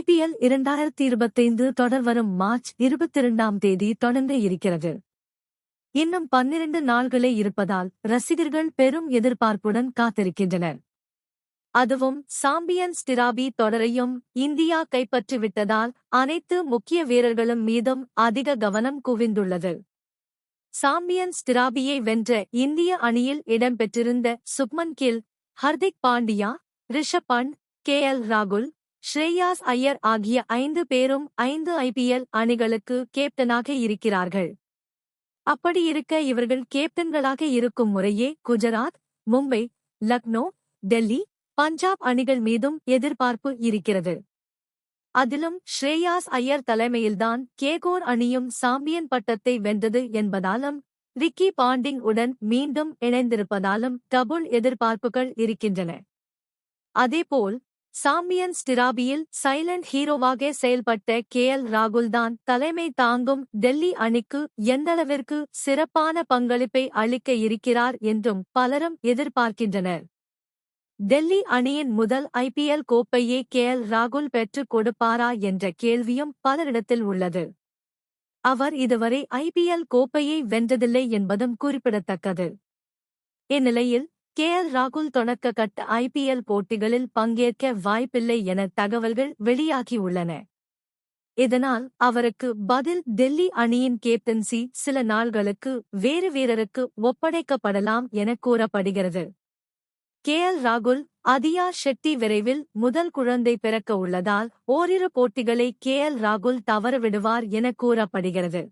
IPL இரண்டாயிரத்தி இருபத்தைந்து தொடர் வரும் மார்ச் இருபத்திரண்டாம் தேதி தொடங்க இருக்கிறது. இன்னும் பன்னிரண்டு நாள்களே இருப்பதால் ரசிகர்கள் பெரும் எதிர்பார்ப்புடன் காத்திருக்கின்றனர். அதுவும் சாம்பியன்ஸ் டிராபி தொடரையும் இந்தியா கைப்பற்றிவிட்டதால் அனைத்து முக்கிய வீரர்களும் மீதும் அதிக கவனம் குவிந்துள்ளது. சாம்பியன்ஸ் டிராபியை வென்ற இந்திய அணியில் இடம்பெற்றிருந்த சுக்மன் கில் ஹர்திக் பாண்டியா ரிஷப் பண்ட் கே எல் ராகுல் ஸ்ரேயாஸ் ஐயர் ஆகிய ஐந்து பேரும் ஐந்து ஐபிஎல் அணிகளுக்கு கேப்டனாக இருக்கிறார்கள். அப்படியிருக்க இவர்கள் கேப்டன்களாக இருக்கும் முறையே குஜராத் மும்பை லக்னோ டெல்லி பஞ்சாப் அணிகள் மீதும் எதிர்பார்ப்பு இருக்கிறது. அதிலும் ஸ்ரேயாஸ் ஐயர் தலைமையில்தான் கேகோர் அணியும் சாம்பியன் பட்டத்தை வென்றது என்பதாலும் ரிக்கி பாண்டிங் உடன் மீண்டும் இணைந்திருப்பதாலும் டபுள் எதிர்பார்ப்புகள் இருக்கின்றன. அதேபோல் சாம்பியன் ஸ்டிராபியில் சைலண்ட் ஹீரோவாக செயல்பட்ட கே. எல். ராகுல்தான் தலைமை தாங்கும் டெல்லி அணிக்கு எந்தளவிற்கு சிறப்பான பங்களிப்பை அளிக்க இருக்கிறார் என்றும் பலரும் எதிர்பார்க்கின்றனர். டெல்லி அணியின் முதல் ஐபிஎல் கோப்பையை கே. எல். ராகுல் பெற்றுக் கொடுப்பாரா என்ற கேள்வியும் பலரிடத்தில் உள்ளது. அவர் இதுவரை ஐபிஎல் கோப்பையை வென்றதில்லை என்பதும் குறிப்பிடத்தக்கது. இந்நிலையில் கே. எல். ராகுல் தொடக்க கட் ஐபிஎல் போட்டிகளில் பங்கேற்க வாய்ப்பில்லை என தகவல்கள் வெளியாகியுள்ளன இதனால் அவருக்கு பதில் டெல்லி அணியின் கேப்டன்சி சில நாள்களுக்கு வேறு வீரருக்கு ஒப்படைக்கப்படலாம் என கூறப்படுகிறது. கே. எல். ராகுல் அதியா ஷெட்டி விரைவில் முதல் குழந்தை பிறக்க உள்ளதால் ஓரிரு போட்டிகளை கே. எல். ராகுல் தவறவிடுவார் என கூறப்படுகிறது.